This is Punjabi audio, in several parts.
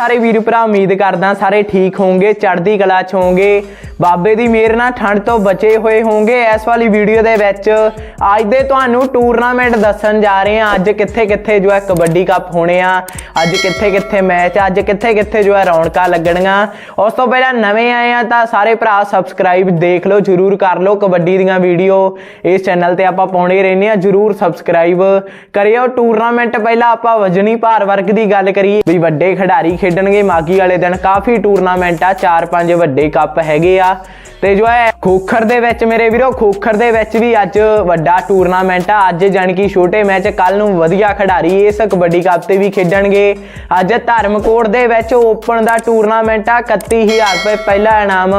ਸਾਰੇ ਵੀਰ ਭਰਾ, ਉਮੀਦ ਕਰਦਾ ਸਾਰੇ ਠੀਕ ਹੋਵੋਗੇ ਚੜ੍ਹਦੀ ਕਲਾ ਚ ਹੋਵੋਗੇ ਬਾਬੇ ਦੀ ਮਿਹਰ ਨਾਲ ਠੰਡ ਤੋਂ ਬਚੇ ਹੋਏ ਹੋਵੋਗੇ ਇਸ ਵਾਲੀ ਵੀਡੀਓ ਦੇ ਵਿੱਚ ਅੱਜ ਦੇ ਤੁਹਾਨੂੰ ਟੂਰਨਾਮੈਂਟ ਦੱਸਣ ਜਾ ਰਹੇ ਹਾਂ। ਅੱਜ ਕਿੱਥੇ ਕਿੱਥੇ ਜੋ ਹੈ ਕਬੱਡੀ ਕੱਪ ਹੋਣੇ ਆ। ਅੱਜ ਕਿੱਥੇ ਕਿੱਥੇ ਮੈਚ ਅੱਜ ਕਿੱਥੇ ਕਿੱਥੇ ਜੋ ਹੈ ਰੌਣਕਾਂ ਲੱਗਣੀਆਂ ਉਸ ਤੋਂ ਪਹਿਲਾਂ ਨਵੇਂ ਆਏ ਆ ਤਾਂ ਸਾਰੇ ਭਰਾ ਸਬਸਕ੍ਰਾਈਬ ਦੇਖ ਲਓ, ਜਰੂਰ ਕਰ ਲਓ ਕਬੱਡੀ ਦੀਆਂ ਵੀਡੀਓ। ਇਸ ਚੈਨਲ ਤੇ ਆਪਾਂ ਪਾਉਣੇ ਰਹਿੰਦੇ ਆ ਜਰੂਰ ਸਬਸਕ੍ਰਾਈਬ ਕਰਿਓ। ਟੂਰਨਾਮੈਂਟ ਪਹਿਲਾਂ ਆਪਾਂ ਵਜਨੀ ਭਾਰ ਵਰਗ ਦੀ ਗੱਲ ਕਰੀਏ। ਵੀ ਵੱਡੇ ਖਿਡਾਰੀ ਖੇਡਣਗੇ ਮਾਗੀ ਵਾਲੇ ਦਿਨ ਕਾਫੀ ਟੂਰਨਾਮੈਂਟ ਆ 4-5 ਵੱਡੇ ਕੱਪ ਹੈਗੇ ਆ। ਤੇ ਜੋ ਹੈ, ਖੋਖਰ ਦੇ ਵਿੱਚ ਮੇਰੇ ਵੀਰੋ, ਖੋਖਰ ਦੇ ਵਿੱਚ ਵੀ ਅੱਜ ਵੱਡਾ ਟੂਰਨਾਮੈਂਟ ਆ। ਅੱਜ ਜਾਣੀ ਕਿ ਛੋਟੇ ਮੈਚ ਕੱਲ ਨੂੰ ਵਧੀਆ ਖਿਡਾਰੀ ਇਸ ਕਬੱਡੀ ਕੱਪ ਤੇ ਵੀ ਖੇਡਣਗੇ। ਅੱਜ ਧਰਮਕੋਟ ਦੇ ਵਿੱਚ ਓਪਨ ਦਾ ਟੂਰਨਾਮੈਂਟ ਆ 31000 ਰੁਪਏ ਪਹਿਲਾ ਇਨਾਮ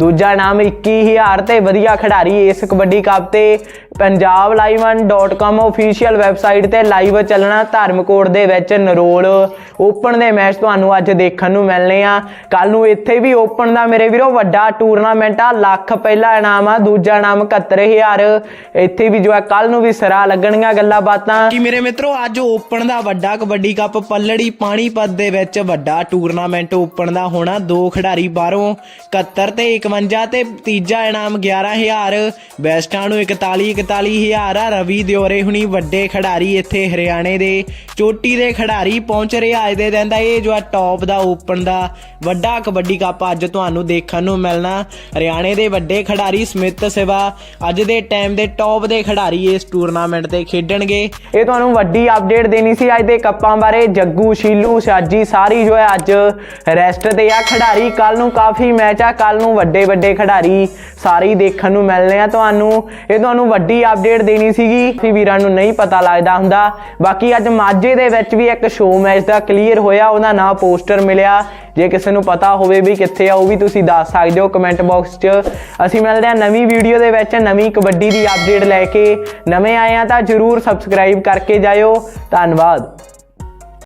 ਦੂਜਾ ਇਨਾਮ 21000 ਤੇ ਵਧੀਆ ਖਿਡਾਰੀ ਇਸ ਕਬੱਡੀ ਕੱਪ ਤੇ punjablive1.com ਅਫੀਸ਼ੀਅਲ ਵੈਬਸਾਈਟ ਤੇ ਲਾਈਵ ਚੱਲਣਾ ਧਰਮਕੋਟ ਦੇ ਵਿੱਚ ਨਰੋਲ ਓਪਨ ਦੇ ਮੈਚ ਤੁਹਾਨੂੰ ਅੱਜ ਦੇਖਣ ਨੂੰ ਮਿਲਨੇ ਆ। ਕੱਲ ਨੂੰ ਇੱਥੇ ਵੀ ਓਪਨ ਦਾ ਮੇਰੇ ਵੀਰੋ ਵੱਡਾ ਟੂਰਨਾਮੈਂਟ ਆ। ਲੱਖ ਪਹਿਲਾ ਇਨਾਮ ਆ, ਦੂਜਾ ਇਨਾਮ 71000 ਇੱਥੇ ਵੀ ਜੋ ਹੈ ਕੱਲ ਨੂੰ ਵੀ ਸਿਰਾ ਲੱਗਣਗੀਆਂ ਗੱਲਾਂ ਬਾਤਾਂ। ਕਿ ਮੇਰੇ ਮਿੱਤਰੋ, ਅੱਜ ਓਪਨ ਦਾ ਵੱਡਾ ਕਬੱਡੀ ਕੱਪ ਪੱਲੜੀ ਪਾਣੀਪਤ ਦੇ ਵਿੱਚ ਵੱਡਾ ਟੂਰਨਾਮੈਂਟ ਓਪਨ ਦਾ ਹੋਣਾ। ਦੋ ਖਿਡਾਰੀ ਬਾਹਰੋਂ 71 ਤੇ 51 ਤੇ ਤੀਜਾ ਇਨਾਮ 11000 ਬੈਸਟਾਂ ਨੂੰ 41 41000 ਆ। ਰਵੀ ਦਿਓਰੇ ਹੁਣੀ ਵੱਡੇ ਖਿਡਾਰੀ ਇੱਥੇ ਹਰਿਆਣੇ ਦੇ। ਚੋਟੀ ਦੇ ਖਿਡਾਰੀ ਪਹੁੰਚ ਰਹੇ ਅੱਜ ਦੇ ਦਿਨ ਦਾ। ਇਹ ਜੋ ਆ ਟੌਪ ਦਾ ਓਪਨ ਦਾ ਵੱਡਾ ਕਬੱਡੀ ਕੱਪ ਅੱਜ ਤੁਹਾਨੂੰ ਦੇਖਣ ਨੂੰ ਮਿਲਣਾ। ਹਰਿਆਣੇ ਦੇ ਵੱਡੇ ਖਿਡਾਰੀ ਸਮਿਤ ਸਿਵਾ ਅੱਜ ਦੇ ਟਾਈਮ ਦੇ ਟੌਪ ਦੇ ਖਿਡਾਰੀ ਇਸ ਟੂਰਨਾਮੈਂਟ ਤੇ ਖੇਡਣਗੇ। ਇਹ ਤੁਹਾਨੂੰ ਵੱਡੀ ਅਪਡੇਟ ਦੇਣੀ ਸੀ ਅੱਜ ਦੇ ਕੱਪਾਂ ਬਾਰੇ। ਜੱਗੂ, ਸ਼ੀਲੂ ਸਾਜੀ ਸਾਰੀ ਜੋ ਹੈ ਅੱਜ ਰੈਸਟ ਤੇ ਆ। ਖਿਡਾਰੀ ਕੱਲ ਨੂੰ ਕਾਫੀ ਮੈਚ ਆ ਕੱਲ ਨੂੰ ਵੱਡੇ ਵੱਡੇ ਖਿਡਾਰੀ ਸਾਰੇ ਹੀ ਦੇਖਣ ਨੂੰ ਮਿਲਣੇ ਆ ਤੁਹਾਨੂੰ। ਇਹ ਤੁਹਾਨੂੰ ਵੱਡੀ ਅਪਡੇਟ ਦੇਣੀ ਸੀਗੀ। ਕਿ ਵੀਰਾਂ ਨੂੰ ਨਹੀਂ ਪਤਾ ਲੱਗਦਾ ਹੁੰਦਾ। ਬਾਕੀ ਅੱਜ ਮਾਝੇ ਦੇ ਵਿੱਚ ਵੀ ਇੱਕ ਸ਼ੋਅ ਮੈਚ ਦਾ ਕਲੀਅਰ ਹੋਇਆ, ਉਹਦਾ ਨਾਂ ਪੋਸਟਰ ਮਿਲਿਆ। ਜੇ ਕਿਸੇ ਨੂੰ ਪਤਾ ਹੋਵੇ ਵੀ ਕਿੱਥੇ ਆ, ਉਹ ਵੀ ਤੁਸੀਂ ਦੱਸ ਸਕਦੇ ਹੋ ਕਮੈਂਟ ਬਾਕਸ 'ਚ। ਅਸੀਂ ਮਿਲਦੇ ਹਾਂ ਨਵੀਂ ਵੀਡੀਓ ਦੇ ਵਿੱਚ, ਨਵੀਂ ਕਬੱਡੀ ਦੀ ਅਪਡੇਟ ਲੈ ਕੇ। ਨਵੇਂ ਆਏ ਆ ਤਾਂ ਜਰੂਰ ਸਬਸਕ੍ਰਾਈਬ ਕਰਕੇ ਜਾਇਓ। ਧੰਨਵਾਦ।